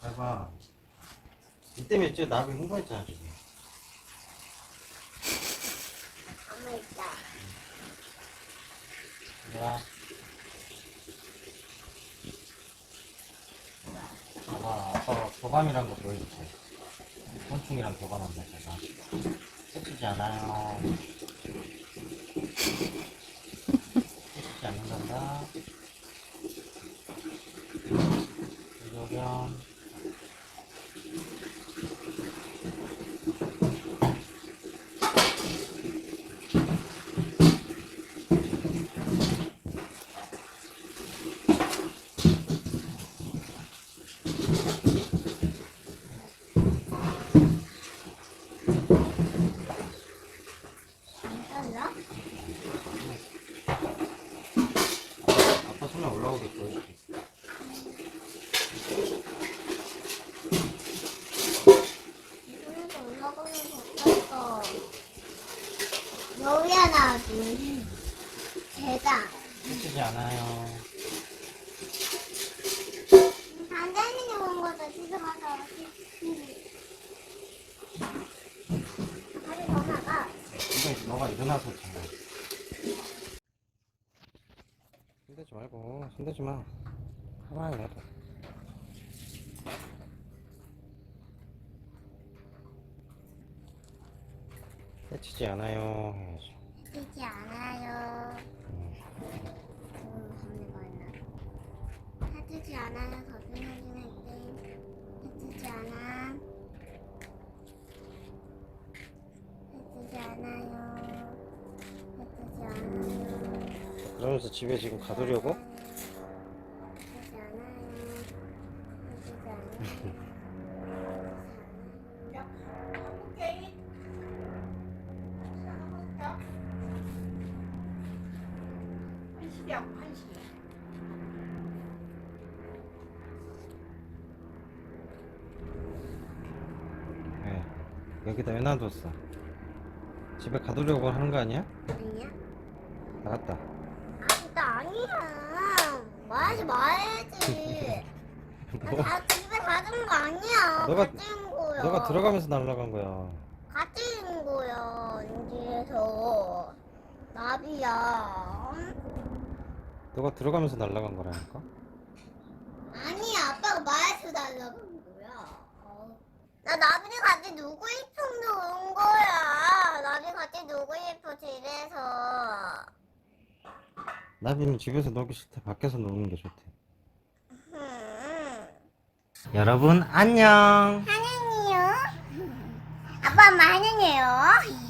봐봐. 이 때문에 진짜 나비 흥분했잖아, 지금. 가만 있다. 야. 봐봐, 아빠가 교감이란 거 보여줄게. 곤충이랑 교감한다, 제가. 해치지 않아요. 해치지 않는단다. 이러면. 아빠 손에 올라오게 보여줄게. 이쪽에서 올라가는 거 없었어. 여기야 나지. 대장. 해치지 않아요. 반장님이 온 거다. 집에 가서. 빨리 더 나가. 이거 너가 일어나서 장난. 손대지 말고 손대지 마. 가만히 놔둬. 해치지 않아요. 해야지. 되지 않아요. 음. 음, 감이 많아. 해주지 않아요. 거 그러면서 집에 지금 가두려고? 왜? 여기다 왜 놔뒀어? 집에 가두려고 하는 거 아니야? 아니야? 나갔다. 아니, 나 아니야. 말하지 말아야지. 너, 나 집에 가둔 거 아니야. 너가- 있는 거야. 너가 들어가면서 날아간 거야. 있는 거야. 인지에서 나비야. 응? 너가 들어가면서 날아간 거라니까? 아니 아빠가 말해서 달라고 한 거야. 어. 나 나비랑 같이 놀고 싶어서 온 거야. 나비 같이 놀고 싶어 집에서. 나비는 집에서 놀기 싫대. 밖에서 노는 게 좋대. 음. 여러분 안녕. 한양이요. 아빠 한양이에요.